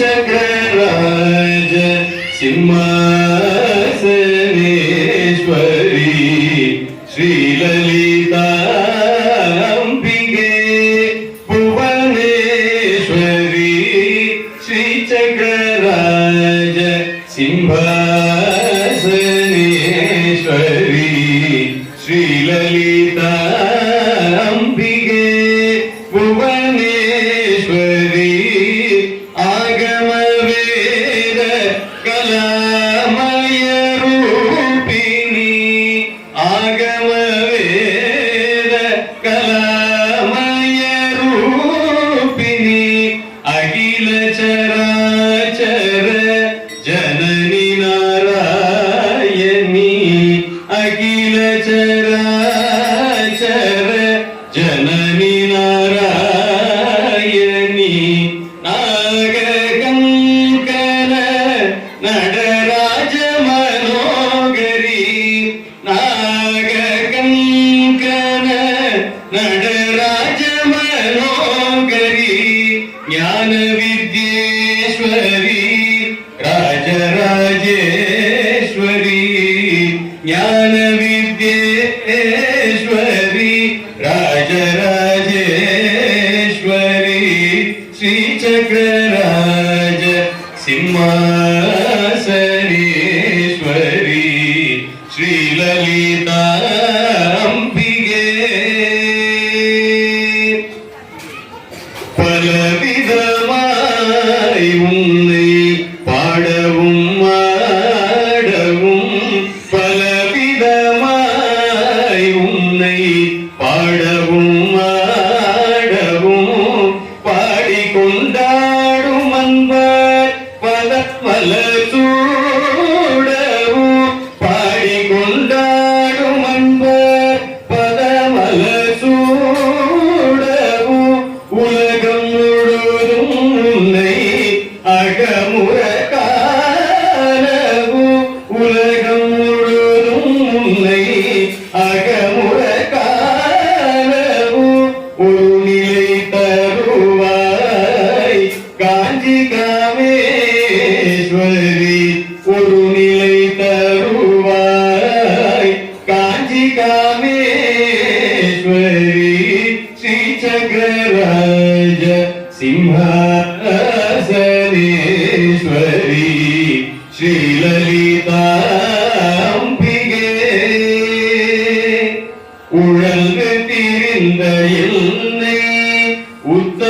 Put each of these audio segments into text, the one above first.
चक्रराज सिंहासनेश्वरी श्रीललिता కలమయ రూపిణి ఆగమ వేద కలమయ రూపిణి అఖిల చరాచర జనని నారాయణి అఖిల చరాచర జనని నారాయణ നടരാജ മനോഹരി ജ്ഞാന വിദ്യേശ്വരി രാജരാജേശ്വരി ജ്ഞാന വിദ്യേ செய்யும் ஒரு நிலை தருவாய் காஞ்சி காமேஸ்வரி ஸ்ரீ சக்கரராஜ சிம்ஹாசனேஸ்வரி ஸ்ரீ லலிதாம்பிகே திரிந்த என்னை உத்த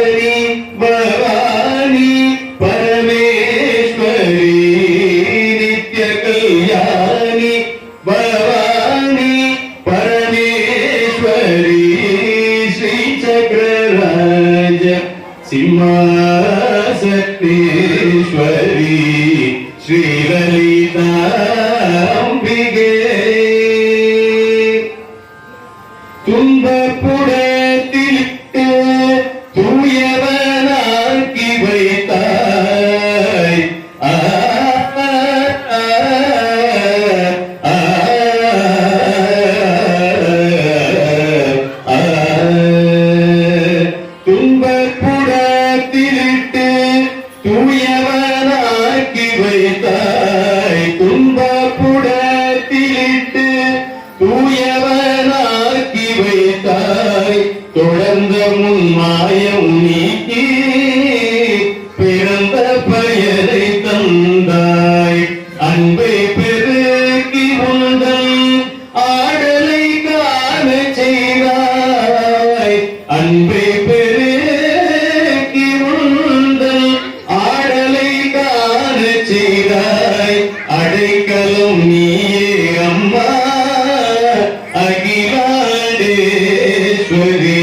உமாசக்தீஸ்வரி ஸ்ரீலலிதாம்பிகே துன்பப்புடை அடைக்கலும் நீயே அம்மா. அகிலாண்டேஸ்வரி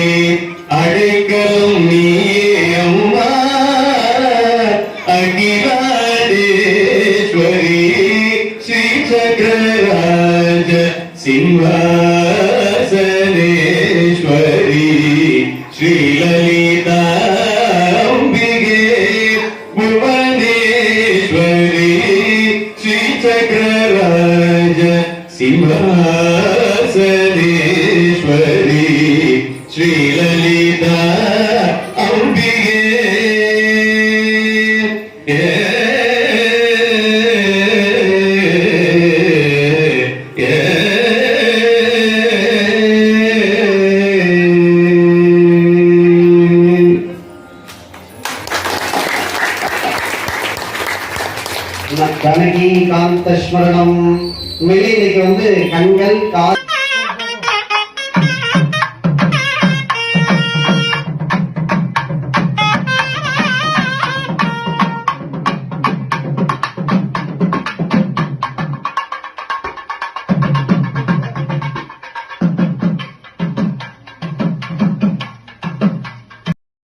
அடைக்கலும் நீயே அம்மா. அகிலாண்டேஸ்வரி ஸ்ரீ சக்கரராஜ சிம்ஹாசனேஸ்வரி ஸ்ரீலலிதா Amém. காந்த ஸ்மரணம். உண்மையிலே இன்னைக்கு வந்து கண்கள் காது